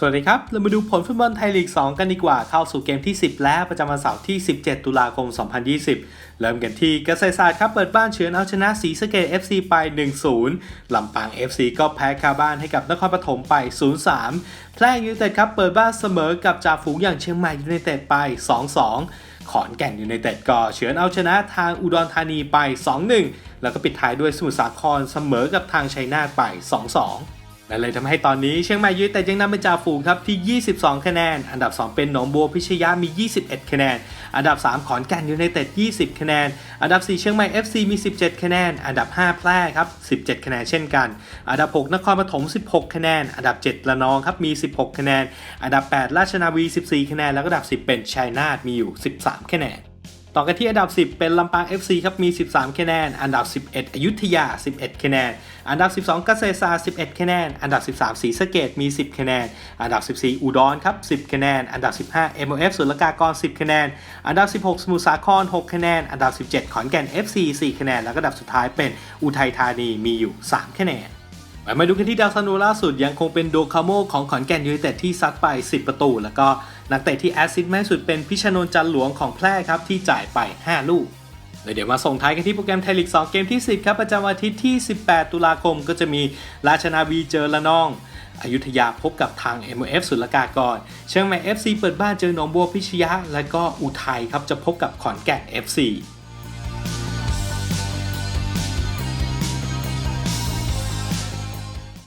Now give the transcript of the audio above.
สวัสดีครับ เรามาดูผลฟุตบอลไทยลีก 2 กันดีกว่า เข้าสู่เกมที่ 10 แล้วประจำวันเสาร์ที่ 17 ตุลาคม 2020 เริ่มกันที่เกษตรศาสตร์ครับ เปิดบ้านเฉือนเอาชนะศรีสะเกด FC ไป 1-0 ลำปาง FC ก็แพ้คาบ้านให้กับนครปฐมไป 0-3 แพร่ยูไนเต็ดครับ เปิดบ้านเสมอกับจ่าฝูงอย่างเชียงใหม่ยูไนเต็ดไป 2-2ขอนแก่นยูไนเต็ดก็เฉือนเอาชนะทางอุดรธานีไป 2-1 แล้วก็ปิดท้ายด้วยสมุทรสาครเสมอกับทางชัยนาทไป 2-2 นั่นเลยทำให้ตอนนี้เชียงใหม่ยูไนเต็ดยังนำเป็นจ่าฝูงครับที่ 22 คะแนน อันดับ 2 เป็นหนองบัวพิชยามี 21 คะแนน อันดับ 3 ขอนแก่นยูไนเต็ด 20 คะแนน อันดับ 4 เชียงใหม่ FC มี 17 คะแนน อันดับ 5 แพร่ครับ 17 คะแนนเช่นกัน อันดับ 6 นครปฐม 16 คะแนน อันดับ7ระนองครับ มี 16 คะแนน อันดับ 8 ราชนาวี 14 คะแนน แล้วก็อันดับ 10 เป็นชัยนาท มีอยู่ 13 คะแนน ต่อกันที่อันดับ 10 เป็นลำปาง FC ครับมี 13 คะแนน อันดับ 11 อยุธยา 11 คะแนน อันดับ 12 เกษตรศาสตร์ 11 คะแนน อันดับ 13 ศรีสะเกดมี 10 คะแนน อันดับ 14 อุดรครับ 10 คะแนน อันดับ 15 MOF สุรกากร 10 คะแนน อันดับ 16 สมุทรสาคร 6 คะแนน อันดับ 17 ขอนแก่น FC 4 คะแนน แล้วก็อันดับสุดท้ายเป็นอุทัยธานีมีอยู่ 3 คะแนน มาดูกันที่ดาวซันโวล่าสุดยังคงเป็นโดคาโมของขอนแก่นยูไนเต็ดที่ซัดไป 10 ประตู แล้วก็นักเตะที่แอสซิสต์แม่สุดเป็นพิชนนจันหลวงของแพร่ครับที่จ่ายไป 5 ลูกเดี๋ยวมาส่งท้ายกันที่โปรแกรมไทยลีก 2 เกมที่ 10 ครับ ประจำวันอาทิตย์ที่ 18 ตุลาคมก็จะมีราชนาวีเจอละนอง อยุธยาพบกับทาง MF สุลกากร เชียงใหม่ FC เปิดบ้านเจอหนองบัวพิชยะ และก็อุทัยครับจะพบกับขอนแก่น FC